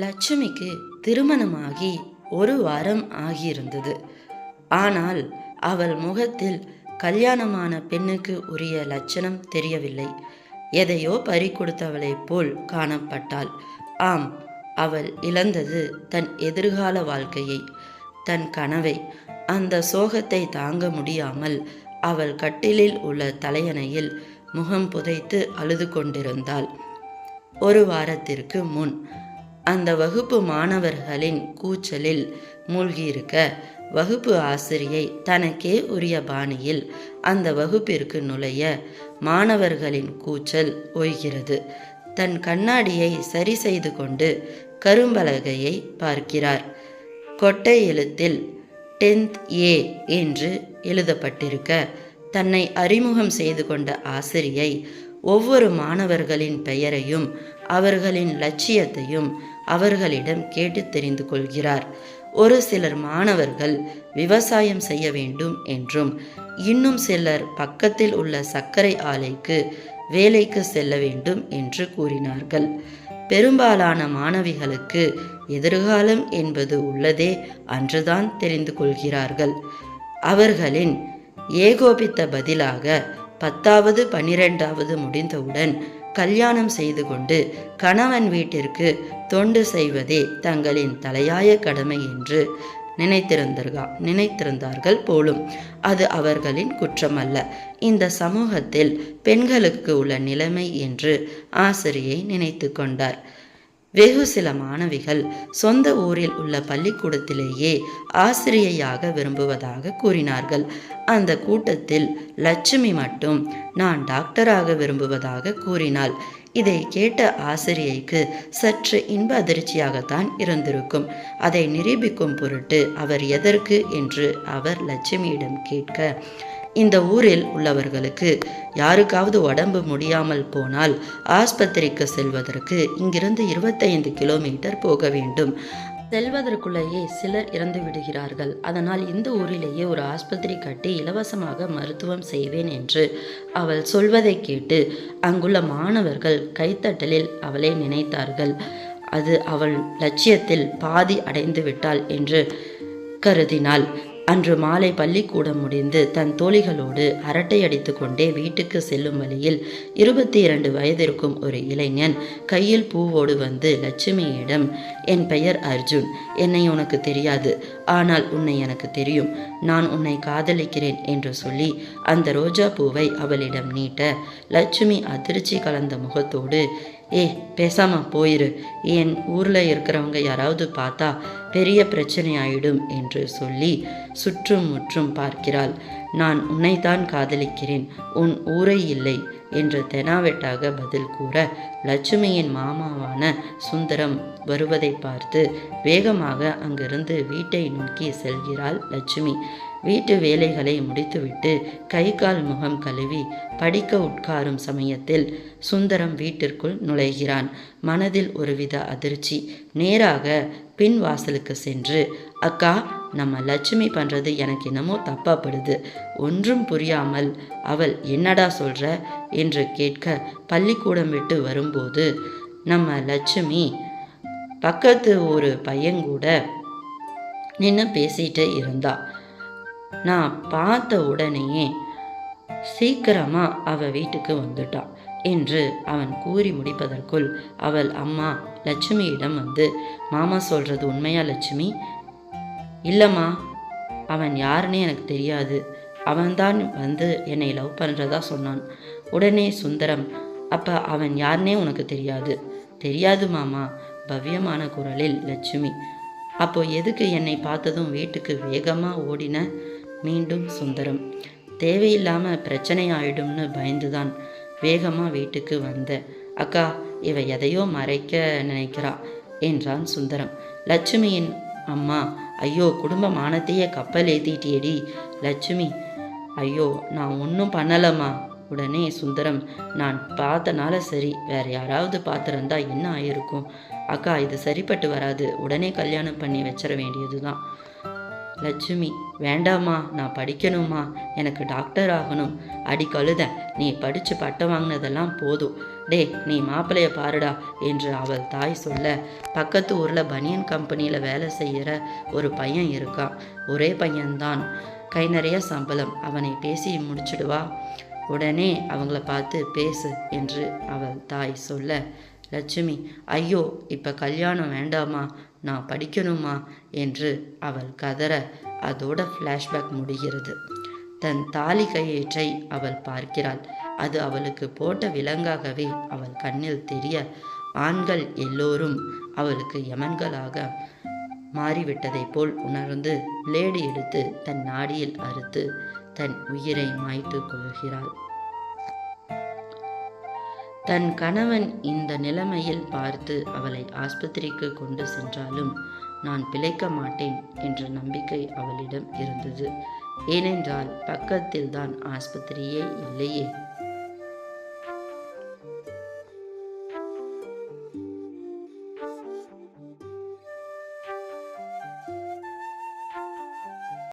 லட்சுமிக்கு திருமணமாகி ஒரு வாரம் ஆகியிருந்தது. ஆனால் அவள் முகத்தில் கல்யாணமான பெண்ணுக்கு உரிய லட்சணம் தெரியவில்லை. எதையோ பறி கொடுத்தவளைப் போல் காணப்பட்டாள். ஆம் அவள் இழந்தது தன் எதிர்கால வாழ்க்கையை தன் கனவை. அந்த சோகத்தை தாங்க முடியாமல் அவள் கட்டிலில் உள்ள தலையணையில் முகம் புதைத்து அழுது கொண்டிருந்தாள். ஒரு வாரத்திற்கு முன் அந்த வகுப்பு மாணவர்களின் கூச்சலில் மூழ்கியிருக்க வகுப்பு ஆசிரியை தனக்கே உரிய பாணியில் அந்த வகுப்பிற்கு நுழைய மாணவர்களின் கூச்சல் ஓய்கிறது தன் கண்ணாடியை சரி செய்து கொண்டு கரும்பலகையை பார்க்கிறார். கொட்டை எழுத்தில் டென்த் ஏ என்று எழுதப்பட்டிருக்க தன்னை அறிமுகம் செய்து கொண்ட ஆசிரியை ஒவ்வொரு மாணவர்களின் பெயரையும் அவர்களின் லட்சியத்தையும் அவர்களிடம் கேட்டு தெரிந்து கொள்கிறார். ஒரு சிலர் மாணவர்கள் விவசாயம் செய்ய வேண்டும் என்றும் இன்னும் சிலர் பக்கத்தில் உள்ள சர்க்கரை ஆலைக்கு வேலைக்கு செல்ல வேண்டும் என்று கூறினார்கள். பெரும்பாலான மாணவிகளுக்கு எதிர்காலம் என்பது உள்ளதே அன்றுதான் தெரிந்து கொள்கிறார்கள். அவர்களின் ஏகோபித்த பதிலாக பத்தாவது பனிரெண்டாவது முடிந்தவுடன் கல்யாணம் செய்து கொண்டு கணவன் வீட்டிற்கு தொண்டு செய்வதே தங்களின் தலையாய கடமை என்று நினைத்திருந்தார்கள் நினைத்திருந்தார்கள் போலும் அது அவர்களின் குற்றமல்ல. இந்த சமூகத்தில் பெண்களுக்கு உள்ள நிலைமை என்று ஆசிரியை நினைத்து கொண்டார். வெகு சில மாணவிகள் சொந்த ஊரில் உள்ள பள்ளிக்கூடத்திலேயே ஆசிரியையாக விரும்புவதாக கூறினார்கள். அந்த கூட்டத்தில் லட்சுமி மட்டும் நான் டாக்டராக விரும்புவதாக கூறினாள். இதை கேட்ட ஆசிரியைக்கு சற்று இன்ப அதிர்ச்சியாகத்தான் இருந்திருக்கும். அதை நிரூபிக்கும் பொருட்டு அவர் எதற்கு என்று அவர் லட்சுமியிடம் கேட்க இந்த ஊரில் உள்ளவர்களுக்கு யாருக்காவது உடம்பு முடியாமல் போனால் ஆஸ்பத்திரிக்கு செல்வதற்கு இங்கிருந்து இருபத்தைந்து கிலோமீட்டர் போக வேண்டும். செல்வதற்குள்ளேயே சிலர் இறந்து விடுகிறார்கள். அதனால் இந்த ஊரிலேயே ஒரு ஆஸ்பத்திரி கட்டி இலவசமாக மருத்துவம் செய்வேன் என்று அவள் சொல்வதை கேட்டு அங்குள்ள மாணவர்கள் கைத்தட்டலில் அவளை நினைத்தார்கள். அது அவள் லட்சியத்தில் பாதி அடைந்து விட்டாள் என்று கருதினாள். அன்று மாலை பள்ளிக்கூடம் முடிந்து தன் தோழிகளோடு அரட்டை அடித்து கொண்டே வீட்டுக்கு செல்லும் வழியில் இருபத்தி இரண்டு வயதிற்கும் ஒரு இளைஞன் கையில் பூவோடு வந்து லட்சுமியிடம் என் பெயர் அர்ஜுன். என்னை உனக்கு தெரியாது. ஆனால் உன்னை எனக்கு தெரியும். நான் உன்னை காதலிக்கிறேன் என்று சொல்லி அந்த ரோஜா பூவை அவளிடம் நீட்ட லட்சுமி அதிர்ச்சி கலந்த முகத்தோடு ஏ பேசாம போயிரு. என் ஊரில் இருக்கிறவங்க யாராவது பார்த்தா பெரிய பிரச்சனை ஆயிடும் என்று சொல்லி சுற்றும் முற்றும் பார்க்கிறாள். நான் உன்னைத்தான் காதலிக்கிறேன். உன் ஊரை இல்லை என்று தெனாவெட்டாக பதில் கூற லட்சுமியின் மாமாவான சுந்தரம் வருவதை பார்த்து வேகமாக அங்கிருந்து வீட்டை நோக்கி செல்கிறாள் லட்சுமி. வீட்டு வேலைகளை முடித்துவிட்டு கை கால் முகம் கழுவி படிக்க உட்காரும் சமயத்தில் சுந்தரம் வீட்டிற்குள் நுழைகிறான். மனதில் ஒருவித அதிர்ச்சி. நேராக பின் வாசலுக்கு சென்று அக்கா நம்ம லட்சுமி பண்ணுறது எனக்கு என்னமோ தப்பாப்படுது. ஒன்றும் புரியாமல் அவள் என்னடா சொல்கிற என்று கேட்க பள்ளிக்கூடம் விட்டு வரும்போது நம்ம லட்சுமி பக்கத்து ஒரு பையன் கூட நின்று பேசிட்டு இருந்தாள் நான் பார்த்த உடனேயே சீக்கிரமா அவ வீட்டுக்கு வந்துட்டா என்று அவன் கூறி முடிப்பதற்குள் அவள் அம்மா லட்சுமியிடம் வந்து மாமா சொல்றது உண்மையா லட்சுமி? இல்லைம்மா அவன் யாருன்னு எனக்கு தெரியாது. அவன்தான் வந்து என்னை லவ் பண்ணுறதா சொன்னான். உடனே சுந்தரம் அப்போ அவன் யாருன்னே உனக்கு தெரியாது. தெரியாது மாமா பவ்யமான குரலில் லட்சுமி. அப்போ எதுக்கு என்னை பார்த்ததும் வீட்டுக்கு வேகமாக ஓடின மீண்டும் சுந்தரம். தேவையில்லாமல் பிரச்சனை ஆயிடும்னு பயந்துதான் வேகமாக வீட்டுக்கு வந்தேன் அக்கா இவ எதையோ மறைக்க நினைக்கிறா என்றான் சுந்தரம். லட்சுமியின் அம்மா ஐயோ குடும்ப மானத்தையே கப்பல் ஏற்றிட்டியடி லட்சுமி ஐயோ நான் ஒன்றும் பண்ணலம்மா. உடனே சுந்தரம் நான் பார்த்தனால சரி வேற யாராவது பார்த்துருந்தா என்ன ஆயிருக்கும்? அக்கா இது சரிப்பட்டு வராது. உடனே கல்யாணம் பண்ணி வச்சிட வேண்டியதுதான். லட்சுமி வேண்டாமா நான் படிக்கணுமா எனக்கு டாக்டர் ஆகணும். அடி கழுத நீ படித்து பட்டம் வாங்கினதெல்லாம் போதும். டே நீ மாப்பிள்ளைய பாருடா என்று அவள் தாய் சொல்ல. பக்கத்து ஊரில் பனியன் கம்பெனியில் வேலை செய்கிற ஒரு பையன் இருக்கான். ஒரே பையன்தான். கை நிறைய சம்பளம். அவனை பேசி முடிச்சிடுவா. உடனே அவங்கள பார்த்து பேசு என்று அவள் தாய் சொல்ல. லட்சுமி ஐயோ இப்போ கல்யாணம் வேண்டாமா? நான் படிக்கணுமா? என்று அவள் கதற அதோட ஃப்ளாஷ்பேக் முடிகிறது. தன் தாலி கையேற்றை அவள் பார்க்கிறாள். அது அவளுக்கு போட்ட விலங்காகவே அவள் கண்ணில் தெரிய ஆண்கள் எல்லோரும் அவளுக்கு யமன்களாக மாறிவிட்டதைப் போல் உணர்ந்து பிளேடு எடுத்து தன் நாடியில் அறுத்து தன் உயிரை மாய்த்து கொள்கிறாள். தன் கணவன் இந்த நிலைமையில் பார்த்து அவளை ஆஸ்பத்திரிக்கு கொண்டு சென்றாலும் நான் பிழைக்க மாட்டேன் என்ற நம்பிக்கை அவளிடம் இருந்தது. ஏனென்றால் பக்கத்தில்தான் ஆஸ்பத்திரியே இல்லையே.